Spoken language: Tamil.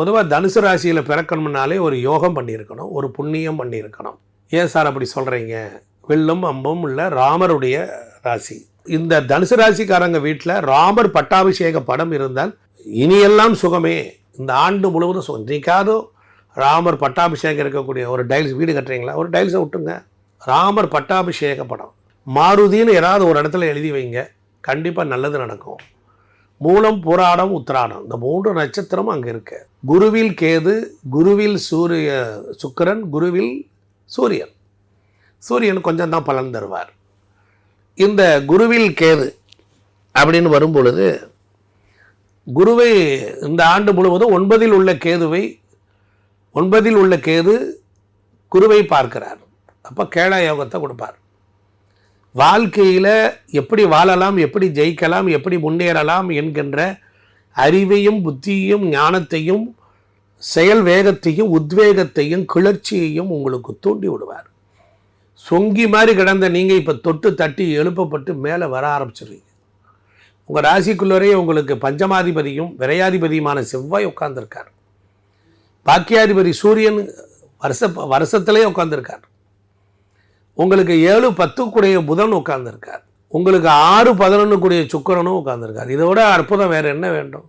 பொதுவாக தனுசு ராசியில் பிறக்கணும்னாலே ஒரு யோகம் பண்ணியிருக்கணும் ஒரு புண்ணியம் பண்ணியிருக்கணும். ஏன் சார் அப்படி சொல்கிறீங்க வெள்ளும் அம்பும் உள்ள ராமருடைய ராசி. இந்த தனுசு ராசிக்காரங்க வீட்டில் ராமர் பட்டாபிஷேக படம் இருந்தால் இனியெல்லாம் சுகமே. இந்த ஆண்டு முழுவதும் சுகம். இன்றைக்காவது ராமர் பட்டாபிஷேகம் இருக்கக்கூடிய ஒரு டைல்ஸ் வீடு கட்டுறீங்களா? ஒரு டைல்ஸை விட்டுங்க ராமர் பட்டாபிஷேக படம். மாருதின்னு ஏதாவது ஒரு இடத்துல எழுதி வைங்க. கண்டிப்பாக நல்லது நடக்கும். மூலம் புராடம் உத்திராடம் இந்த மூன்று நட்சத்திரமும் அங்கே இருக்கு. குருவில் கேது குருவில் சூரிய சுக்கிரன் குருவில் சூரியன். சூரியன் கொஞ்சம் தான் பலன் தருவார். இந்த குருவில் கேது அப்படின்னு வரும் பொழுது குருவை இந்த ஆண்டு முழுவதும் ஒன்பதில் உள்ள கேதுவை ஒன்பதில் உள்ள கேது குருவை பார்க்கிறார். அப்போ கேளா யோகத்தை கொடுப்பார். வாழ்க்கையில் எப்படி வாழலாம் எப்படி ஜெயிக்கலாம் எப்படி முன்னேறலாம் என்கின்ற அறிவையும் புத்தியையும் ஞானத்தையும் செயல் வேகத்தையும் உத்வேகத்தையும் கிளர்ச்சியையும் உங்களுக்கு தூண்டி விடுவார். சொங்கி மாதிரி கிடந்த நீங்கள் இப்போ தொட்டு தட்டி எழுப்பப்பட்டு மேலே வர ஆரம்பிச்சிடுவீங்க உங்கள் ராசிக்குள்ளரே உங்களுக்கு பஞ்சமாதிபதியும் விரையாதிபதியுமான செவ்வாய் உட்கார்ந்துருக்கார். பாக்கியாதிபதி சூரியன் வருஷ வருஷத்துலேயே உட்காந்துருக்கார் உங்களுக்கு ஏழு பத்து கூடிய புதன் உட்கார்ந்துருக்கார். உங்களுக்கு ஆறு பதினொன்றுக்குடைய சுக்கரனும் உட்கார்ந்துருக்கார். இதை இதோட அற்புதம் வேறு என்ன வேண்டும்?